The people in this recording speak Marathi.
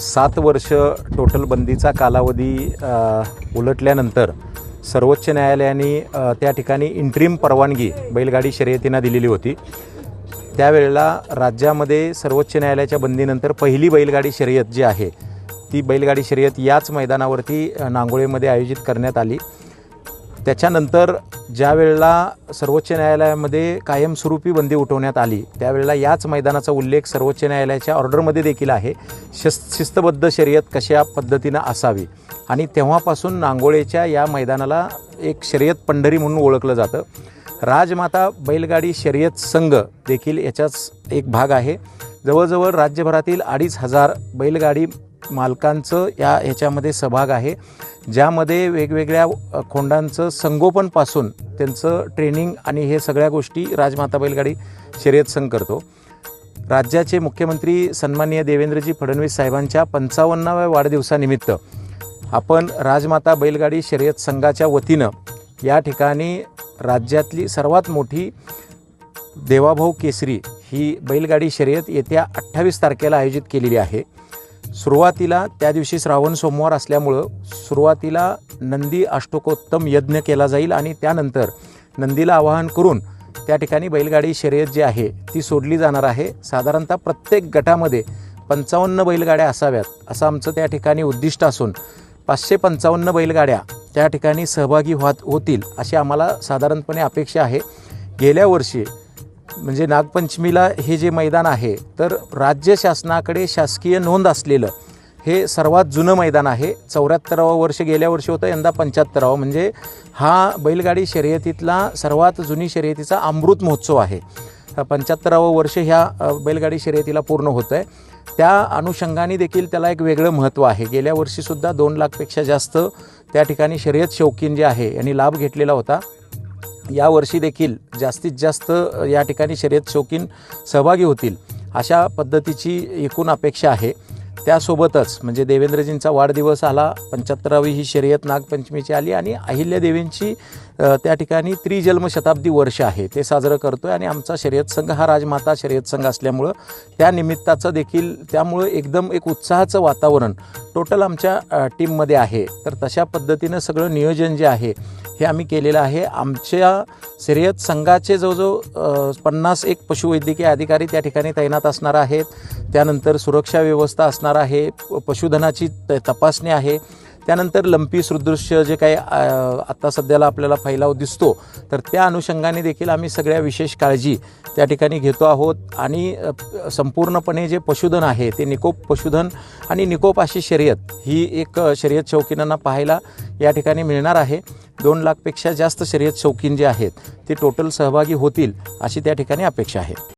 सात वर्ष टोटल बंदीचा कालावधी उलटल्यानंतर सर्वोच्च न्यायालयाने त्या ठिकाणी इंट्रीम परवानगी बैलगाडी शर्यतींना दिलेली होती. त्यावेळेला राज्यामध्ये सर्वोच्च न्यायालयाच्या बंदीनंतर पहिली बैलगाडी शर्यत जी आहे ती बैलगाडी शर्यत याच मैदानावरती नांगोळीमध्ये नांगोळेमध्ये आयोजित करण्यात आली. त्याच्यानंतर ज्या वेळेला सर्वोच्च न्यायालयामध्ये कायमस्वरूपी बंदी उठवण्यात आली त्यावेळेला याच मैदानाचा उल्लेख सर्वोच्च न्यायालयाच्या ऑर्डरमध्ये देखील आहे. शिस् शिस्तबद्ध शर्यत कशा पद्धतीनं असावी? आणि तेव्हापासून नांगोळेच्या या मैदानाला एक शर्यत पंढरी म्हणून ओळखलं जातं. राजमाता बैलगाडी शर्यत संघ देखील याचाच एक भाग आहे. जवळजवळ राज्यभरातील अडीच हजार बैलगाडी मालकांचं या ह्याच्यामध्ये सहभाग आहे ज्यामध्ये वेगवेगळ्या खोंडांचं संगोपनपासून त्यांचं ट्रेनिंग आणि हे सगळ्या गोष्टी राजमाता बैलगाडी शर्यत संघ करतो. राज्याचे मुख्यमंत्री सन्माननीय देवेंद्रजी फडणवीस साहेबांच्या पंचावन्नाव्या वाढदिवसानिमित्त आपण राजमाता बैलगाडी शर्यत संघाच्या वतीनं या ठिकाणी राज्यातली सर्वात मोठी देवाभाऊ केसरी ही बैलगाडी शर्यत येत्या अठ्ठावीस तारखेला आयोजित केलेली आहे. सुरुवातीला त्या दिवशी श्रावण सोमवार असल्यामुळं सुरुवातीला नंदी अष्टकोत्तम यज्ञ केला जाईल आणि त्यानंतर नंदीला आवाहन करून त्या ठिकाणी बैलगाडी शर्यत जी आहे ती सोडली जाणार आहे. साधारणतः प्रत्येक गटामध्ये पंचावन्न बैलगाड्या असाव्यात असं आमचं त्या ठिकाणी उद्दिष्ट असून पाचशे पंचावन्न बैलगाड्या त्या ठिकाणी सहभागी होत होतील अशी आम्हाला साधारणपणे अपेक्षा आहे. गेल्या वर्षी म्हणजे नागपंचमीला हे जे मैदान आहे तर राज्य शासनाकडे शासकीय नोंद असलेलं हे सर्वात जुनं मैदान आहे. चौऱ्याहत्तरावं वर्ष गेल्या वर्षी होतं यंदा पंच्याहत्तरावं. म्हणजे हा बैलगाडी शर्यतीतला सर्वात जुनी शर्यतीचा अमृत महोत्सव आहे. पंच्याहत्तरावं वर्ष ह्या बैलगाडी शर्यतीला पूर्ण होतं आहे त्या अनुषंगाने देखील त्याला एक वेगळं महत्त्व आहे. गेल्या वर्षीसुद्धा दोन लाखपेक्षा जास्त त्या ठिकाणी शर्यत शौकीन जे आहे यांनी लाभ घेतलेला होता. यावर्षी देखील जास्तीत जास्त या ठिकाणी शर्यत शौकीन सहभागी होतील अशा पद्धतीची एकूण अपेक्षा आहे. त्यासोबतच म्हणजे देवेंद्रजींचा वाढदिवस आला पंच्याहत्तरावी ही शर्यत नागपंचमीची आली आणि अहिल्यादेवींची त्या ठिकाणी त्रिजन्म शताब्दी वर्ष आहे. ते साजरं करतो आहे आणि आमचा शर्यत संघ हा राजमाता शर्यत संघ असल्यामुळं त्या निमित्ताचं देखील त्यामुळं एकदम एक उत्साहाचं वातावरण टोटल आमच्या टीममध्ये आहे. तर तशा पद्धतीनं सगळं नियोजन जे आहे हे आम्ही केलेलं आहे. आमच्या शर्यत संघाचे जवळजवळ पन्नास एक पशुवैद्यकीय अधिकारी त्या ठिकाणी तैनात असणार आहेत. त्यानंतर सुरक्षा व्यवस्था असणार आहे. प- पशुधनाची त- तपासणी आहे. त्यानंतर लंपी सदृश्य जे काही आत्ता सध्याला आपल्याला फैलाव दिसतो तर त्या अनुषंगाने देखील आम्ही सगळ्या विशेष काळजी त्या ठिकाणी घेतो आहोत. आणि संपूर्णपणे जे पशुधन आहे ते निकोप पशुधन आणि निकोप अशी शर्यत ही एक शर्यत शौकीनांना पाहायला या ठिकाणी मिळणार आहे. दोन लाखपेक्षा जास्त शर्यत शौकीन जे आहेत ते टोटल सहभागी होतील अशी त्या ठिकाणी अपेक्षा आहे.